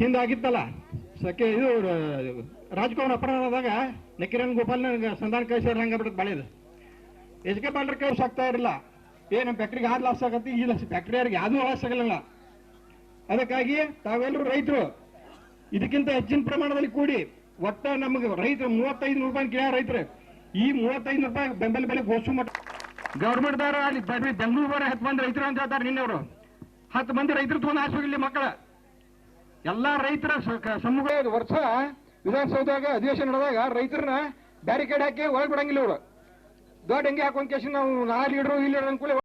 ಹಿಂದ ಆಗಿತ್ತಲ್ಲ ಸಕೆ ಇದು ರಾಜಕೌನ್ ಅಪರಾಧದಾಗ ನಕಿರನ್ ಗೋಪಾಲ್ನ ಸಂಧಾನ ಕಳಿಸ್ಯಾರ ಹಂಗ ಬಿಡೋದು ಬಾಳೆದು. ಎಚ್ ಕೆ ಪಾಲ್ರ ಕೈ ಆಗ್ತಾ ಇರಲಿಲ್ಲ. ಏ ನಮ್ಮ ಫ್ಯಾಕ್ಟ್ರಿಗೆ ಆರು ಲಾಸ್ ಆಗತ್ತೆ, ಈ ಲಾಸ್ ಫ್ಯಾಕ್ಟ್ರಿ ಯಾರಿಗೆ ಯಾವ್ದು ಲಾಸ್ ಆಗಲಿಲ್ಲ ಅದಕ್ಕಾಗಿ ತಾವೆಲ್ಲರೂ ರೈತರು, ಇದಕ್ಕಿಂತ ಹೆಚ್ಚಿನ ಪ್ರಮಾಣದಲ್ಲಿ ಕೂಡಿ ಒಟ್ಟ ನಮಗೆ ರೈತರು ಮೂವತ್ತೈದು ರೂಪಾಯಿ ಕೇಳ ರೈತರು, ಈ ಮೂವತ್ತೈದು ರೂಪಾಯಿ ಬೆಂಬಲ ಬೆಲೆ ಘೋಷಣೆ ಮಾಡ್ತಾರೆ ಗೌರ್ಮೆಂಟ್ ದವರ ಅಲ್ಲಿ ಬೆಂಗಳೂರು ಹತ್ತು ಮಂದಿ ರೈತರು ಅಂತ ಹೇಳ್ತಾರೆ ನಿನ್ನವರು. ಹತ್ತು ಮಂದಿ ರೈತರು ತೊಗೊಂಡು ಹಾಸ್ಪಿಟಲ್ ಮಕ್ಕಳ. ಎಲ್ಲಾ ರೈತರ ಸಮೂಹ ವರ್ಷ ವಿಧಾನಸೌಧದಾಗ ಅಧಿವೇಶನ ನಡೆದಾಗ ರೈತರನ್ನ ಬ್ಯಾರಿಕೇಡ್ ಹಾಕಿ ಒಳಗೆ ಬಿಡಂಗಿಲ್ಲ ಇವರು. ದೊಡ್ಡ ಹೆಂಗೆ ಹಾಕೊಂಡ್ ಕೇಸಿ ನಾವು ನಾಲ್ ಲೀಡ್ರು ಇಲ್ಲಿ ಅನ್ಕೂಲ